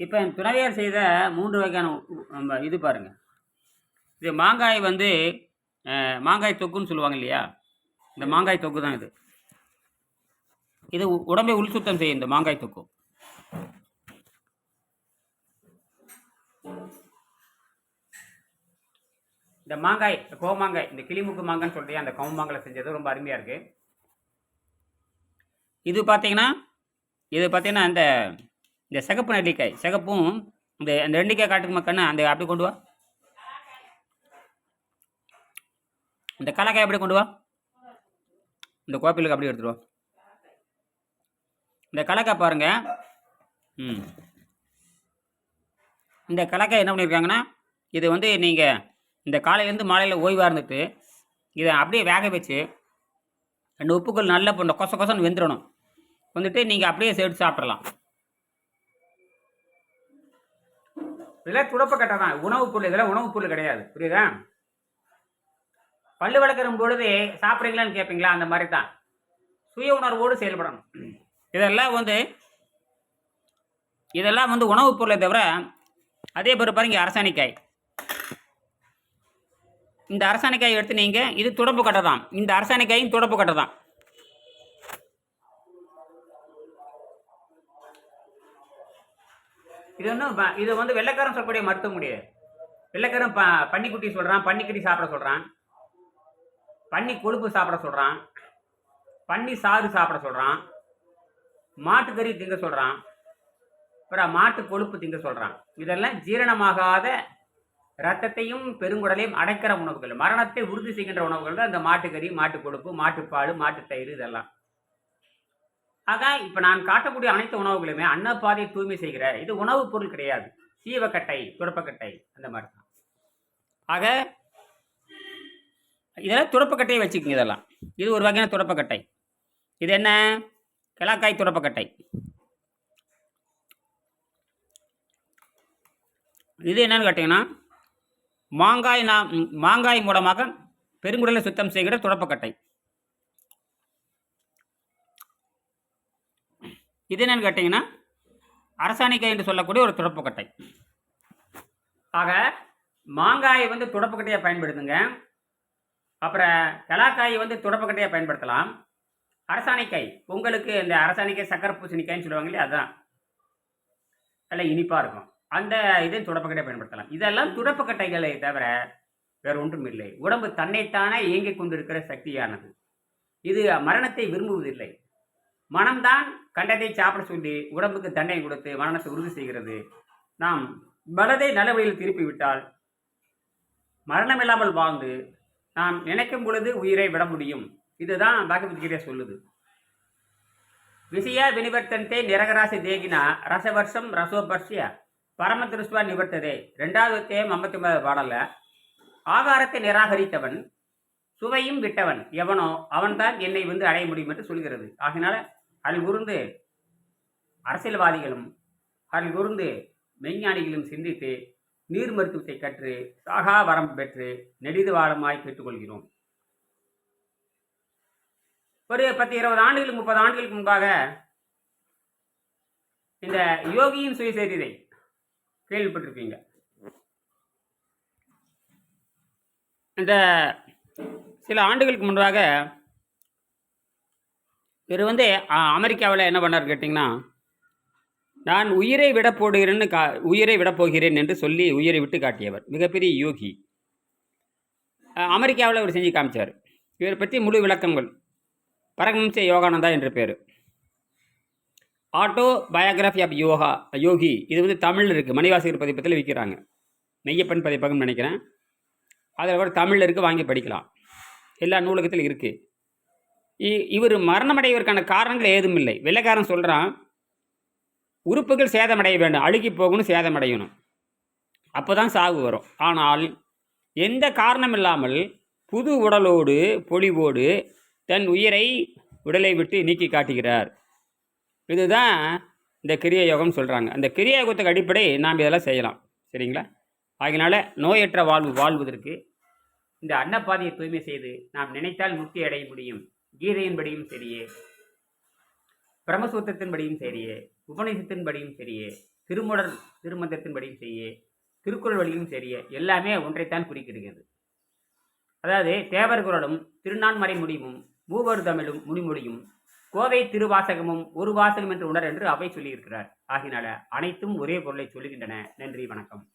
இப்போ என் துணைவியார் செய்த மூன்று வகையான நம்ம இது பாருங்கள் இது மாங்காய் வந்து மாங்காய் தொக்குன்னு சொல்லுவாங்க இல்லையா? இந்த மாங்காய் தொக்கு தான் இது. இது உ- உடம்பை உள் சுத்தம் செய்யும் இந்த மாங்காய் தொக்கு. இந்த மாங்காய் இந்த கோமாங்காய் இந்த கிளிமுக்கு மாங்கான்னு சொல்லிட்டு அந்த கவுமாங்காயில் செஞ்சது ரொம்ப அருமையாக இருக்குது இது பார்த்தீங்கன்னா இது பார்த்தீங்கன்னா இந்த இந்த சிகப்பு நெல்லிக்காய் சிகப்பும் இந்த அந்த நெல்லிக்காய் காட்டுக்கு மக்கள்னா அந்த அப்படி கொண்டு வா. இந்த கலக்காய் எப்படி கொண்டு வா? இந்த கோப்பிலுக்கு அப்படியே எடுத்துருவோம் இந்த கலக்காய் பாருங்க. ம். இந்த கலக்காய் என்ன பண்ணியிருக்காங்கன்னா இது வந்து நீங்கள் இந்த காலையிலேருந்து மாலையில் ஓய்வாக இருந்துட்டு இதை அப்படியே வேக வச்சு ரெண்டு உப்புக்கள் நல்லா பண்ண கொச கொசன்னு வெந்துடணும் வந்துட்டு நீங்கள் அப்படியே சேர்த்து சாப்பிட்றலாம் இதெல்லாம் துடப்பக்கட்டை தான். உணவுப் பொருள் இதெல்லாம் உணவுப் பொருள் கிடையாது. புரியுதா? பல்லு விளக்குற பொழுது சாப்பிட்றீங்களான்னு கேட்பீங்களா அந்த மாதிரி தான் சுய உணர்வோடு செயல்படணும். இதெல்லாம் வந்து இதெல்லாம் வந்து உணவுப் பொருளை தவிர அதே பேர் பாருங்க அரசாணிக்காய். இந்த அரசாணிக்காய் எடுத்து நீங்கள் இது துடப்பு கட்டை தான். இந்த அரசாணிக்காயும் துடப்பு கட்டை தான். இது ஒன்றும் இது வந்து வெள்ளக்காரன் சொல்லக்கூடிய மருத்துவம் முடியாது வெள்ளக்காரன் ப பன்னிக்குட்டி சொல்கிறான் பன்னிக்குட்டி சாப்பிட சொல்கிறான் பன்னி கொழுப்பு சாப்பிட சொல்கிறான் பன்னி சாறு சாப்பிட சொல்கிறான் மாட்டுக்கறி திங்க சொல்கிறான் அப்புறம் மாட்டு கொழுப்பு திங்க சொல்கிறான் இதெல்லாம் ஜீரணமாகாத ரத்தத்தையும் பெருங்குடலையும் அடைக்கிற உணவுகள். மரணத்தை உறுதி செய்கின்ற உணவுகள் தான் இந்த மாட்டுக்கறி மாட்டு கொழுப்பு மாட்டுப்பால் மாட்டுத்தயிர் இதெல்லாம். ஆக இப்போ நான் காட்டக்கூடிய அனைத்து உணவுகளுமே அன்னப்பாதை தூய்மை செய்கிற இது உணவுப் பொருள் கிடையாது. சீவக்கட்டை துடப்பக்கட்டை அந்த மாதிரி தான் ஆக இதெல்லாம் துடப்பக்கட்டையை வச்சுக்கோங்க இதெல்லாம். இது ஒரு வகையான துடப்பக்கட்டை. இது என்ன? கிழக்காய் துடப்பக்கட்டை. இது என்னன்னு கேட்டிங்கன்னா மாங்காய் நான் மாங்காய் மூலமாக பெருங்குடலை சுத்தம் செய்கிற துடப்பக்கட்டை. இது என்னன்னு கேட்டிங்கன்னா அரசாணிக்காய் என்று சொல்லக்கூடிய ஒரு துடப்புக்கட்டை ஆக மாங்காயை வந்து துடப்புக்கட்டையாக பயன்படுத்துங்க. அப்புறம் கலாக்காயை வந்து துடப்புக்கட்டையாக பயன்படுத்தலாம். அரசாணிக்காய் உங்களுக்கு இந்த அரசாணிக்காய் சக்கரை பூசணிக்காய்ன்னு சொல்லுவாங்க இல்லையா அதுதான். நல்ல இனிப்பாக இருக்கும். அந்த இதை துடப்புக்கட்டையை பயன்படுத்தலாம். இதெல்லாம் துடப்புக்கட்டைகளை தவிர வேறு ஒன்றும் இல்லை. உடம்பு தன்னைத்தானே இயங்கிக் கொண்டிருக்கிற சக்தியானது. இது மரணத்தை விரும்புவதில்லை. மனம்தான் கண்டதை சாப்பிட சொல்லி உடம்புக்கு தண்டனை கொடுத்து மரணத்தை உறுதி செய்கிறது. நாம் மனதை நல்ல வழியில் திருப்பி விட்டால் மரணமில்லாமல் வாழ்ந்து நாம் நினைக்கும் பொழுது உயிரை விட முடியும். இதுதான் பகவத்கீதை சொல்லுது. விஷய வினிவர்த்தனத்தை நிரகராசி தேகினா ரசவர்ஷம் ரசோபர்ஷிய பரம திருஷ்வா நிவர்த்ததே. ரெண்டாவது அத்தியாயம் ஐம்பத்தி ஒன்பது பாடல ஆகாரத்தை நிராகரித்தவன் சுவையும் விட்டவன் எவனோ அவன்தான் என்னை வந்து அடைய முடியும் என்று சொல்கிறது. ஆகினால அதில் உருந்து அரசியல்வாதிகளும் அதில் உருந்து மெய்ஞானிகளும் சிந்தித்து நீர் மருத்துவத்தை கற்று சாகா வரம் பெற்று நெடிது வாழமாய் கேட்டுக்கொள்கிறோம். ஒரு பத்து இருபது ஆண்டுகளுக்கு முப்பது ஆண்டுகளுக்கு முன்பாக இந்த யோகியின் சுயசரிதை கேள்விப்பட்டிருப்பீங்க. இந்த சில ஆண்டுகளுக்கு முன்பாக இவர் வந்து அமெரிக்காவில் என்ன பண்ணார் கேட்டிங்கன்னா நான் உயிரை விட போடுகிறேன்னு கா உயிரை விட போகிறேன் என்று சொல்லி உயிரை விட்டு காட்டியவர். மிகப்பெரிய யோகி. அமெரிக்காவில் அவர் செஞ்சு காமிச்சார். இவர் பற்றி முழு விளக்கங்கள். பரமஹம்ச யோகானந்தா என்ற பேர். Autobiography of yoga yogi. இது வந்து தமிழில் இருக்குது மணிவாசகர் பதிப்பத்தில் விற்கிறாங்க மெய்யப்பன் பதிப்பகம் நினைக்கிறேன். அதில் கூட தமிழில் இருக்குது வாங்கி படிக்கலாம். எல்லா நூலகத்திலும் இருக்குது இவர் மரணமடைவதற்கான காரணங்கள் ஏதும் இல்லை வெள்ளைக்காரன் சொல்கிறான் உறுப்புகள் சேதமடைய வேண்டும். அழுகி போகணும் சேதமடையணும். அப்போ தான் சாவு வரும். ஆனால் எந்த காரணம் இல்லாமல் புது உடலோடு பொலிவோடு தன் உயிரை உடலை விட்டு நீக்கி காட்டுகிறார். இதுதான் இந்த கிரிய யோகம் சொல்கிறாங்க அந்த கிரிய யோகத்துக்கு அடிப்படை நாம் இதெல்லாம் செய்யலாம். சரிங்களா? ஆகினால நோயற்ற வாழ்வு வாழ்வதற்கு இந்த அன்னப்பாதையை தூய்மை செய்து நாம் நினைத்தால் முக்தி அடைய முடியும். கீதையின்படியும் சரியே. பிரம்மசூத்திரத்தின்படியும் சரியே. உபநிஷத்தின்படியும் சரியே. திருமுடர் திருமந்திரத்தின்படியும் சரியே. திருக்குறள் வழியும் சரியே. எல்லாமே ஒன்றைத்தான் குறிக்கிறது அதாவது தேவர் குரலும் திருநான்மறை முடிவும் மூவர் தமிழும் முனிமொழியும் கோவை திருவாசகமும் ஒரு வாசகம் என்று உணர் என்று அவை சொல்லியிருக்கிறார். ஆகினால அனைத்தும் ஒரே பொருளை சொல்லுகின்றன. நன்றி வணக்கம்.